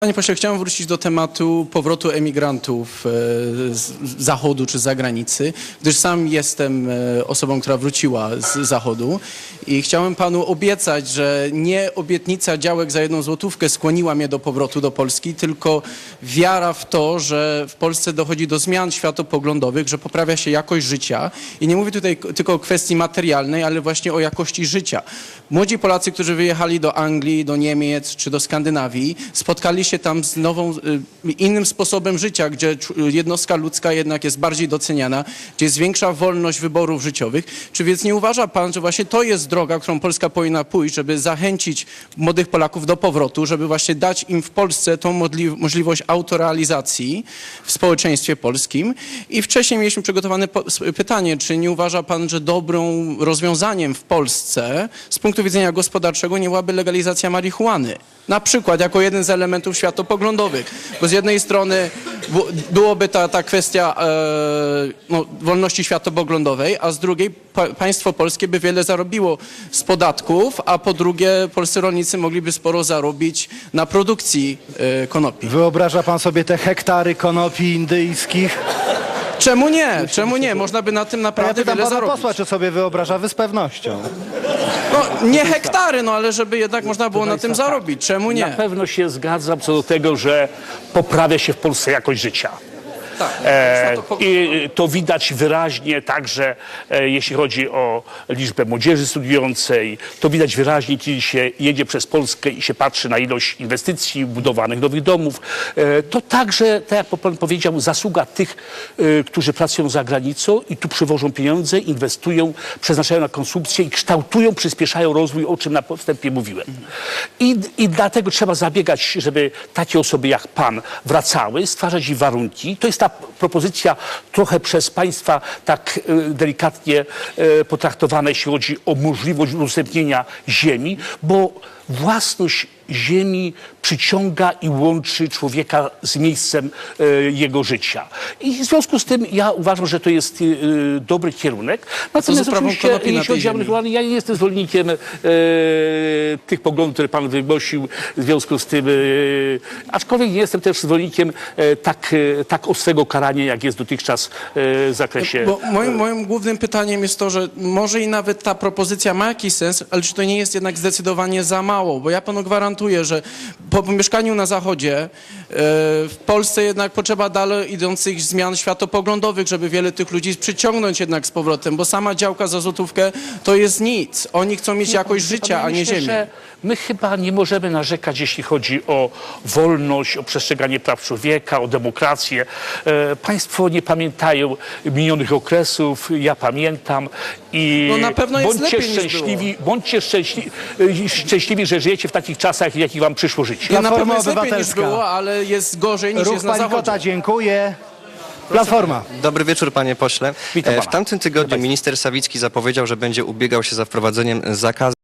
Panie pośle, chciałem wrócić do tematu powrotu emigrantów e, z zachodu czy z zagranicy, gdyż sam jestem e, osobą, która wróciła z zachodu i chciałem panu obiecać, że nie obietnica działek za jedną złotówkę skłoniła mnie do powrotu do Polski, tylko wiara w to, że w Polsce dochodzi do zmian światopoglądowych, że poprawia się jakość życia i nie mówię tutaj tylko o kwestii materialnej, ale właśnie o jakości życia. Młodzi Polacy, którzy wyjechali do Anglii, do Niemiec czy do Skandynawii, spotkali się tam z nową, y, innym sposobem życia, gdzie jednostka ludzka jednak jest bardziej doceniana, gdzie jest większa wolność wyborów życiowych. Czy więc nie uważa pan, że właśnie to jest droga, którą Polska powinna pójść, żeby zachęcić młodych Polaków do powrotu, żeby właśnie dać im w Polsce tą możliwość autorealizacji w społeczeństwie polskim? I wcześniej mieliśmy przygotowane pytanie, czy nie uważa pan, że dobrą rozwiązaniem w Polsce z punktu widzenia gospodarczego nie byłaby legalizacja marihuany? Na przykład jako jeden z elementów światopoglądowych, bo z jednej strony byłoby ta, ta kwestia e, no, wolności światopoglądowej, a z drugiej pa, państwo polskie by wiele zarobiło z podatków, a po drugie polscy rolnicy mogliby sporo zarobić na produkcji e, konopi. Wyobraża pan sobie te hektary konopi indyjskich? Czemu nie? Czemu nie? Można by na tym ja naprawdę pytam wiele zarobić. posła, czy sobie wyobraża wy z pewnością. No, nie hektary, no ale żeby jednak można było na tym zarobić. Czemu Na nie? pewno się zgadzam co do tego, że poprawia się w Polsce jakość życia. Tak. E, I to widać wyraźnie także, e, jeśli chodzi o liczbę młodzieży studiującej. To widać wyraźnie, kiedy się jedzie przez Polskę i się patrzy na ilość inwestycji, budowanych nowych domów. E, to także, tak jak pan powiedział, zasługa tych, e, którzy pracują za granicą i tu przywożą pieniądze, inwestują, przeznaczają na konsumpcję i kształtują, przyspieszają rozwój, o czym na wstępie mówiłem. I, I dlatego trzeba zabiegać, żeby takie osoby jak pan wracały, stwarzać im warunki. To jest ta propozycja trochę przez państwa tak e, delikatnie e, potraktowana, jeśli chodzi o możliwość udostępnienia ziemi, bo własność ziemi przyciąga i łączy człowieka z miejscem e, jego życia. I w związku z tym ja uważam, że to jest e, dobry kierunek. Natomiast oczywiście, jeśli chodzi o marihuanę, ja nie jestem zwolennikiem e, tych poglądów, które pan wygłosił w związku z tym, e, aczkolwiek nie jestem też zwolennikiem e, tak, e, tak ostrego karania, jak jest dotychczas e, w zakresie... Bo moim, moim głównym pytaniem jest to, że może i nawet ta propozycja ma jakiś sens, ale czy to nie jest jednak zdecydowanie za mało? Bo ja panu gwarantuję, że po mieszkaniu na Zachodzie e, w Polsce jednak potrzeba dalej idących zmian światopoglądowych, żeby wiele tych ludzi przyciągnąć jednak z powrotem, bo sama działka za złotówkę to jest nic. Oni chcą mieć jakość życia, a nie Myślę, ziemię. My chyba nie możemy narzekać, jeśli chodzi o wolność, o przestrzeganie praw człowieka, o demokrację. E, państwo nie pamiętają minionych okresów, ja pamiętam. I No na pewno jest bądźcie szczęśliwi, bądźcie szczęśliwi, e, szczęśliwi, że żyjecie w takich czasach, w jakich wam przyszło żyć. Platforma pewno jest lepiej niż Obywatelska. było, ale jest gorzej niż Ruch jest na pani Zachodzie. Kota, dziękuję. Platforma. Dobry wieczór, panie pośle. Witam E, W pana. tamtym tygodniu minister Sawicki zapowiedział, że będzie ubiegał się za wprowadzeniem zakazu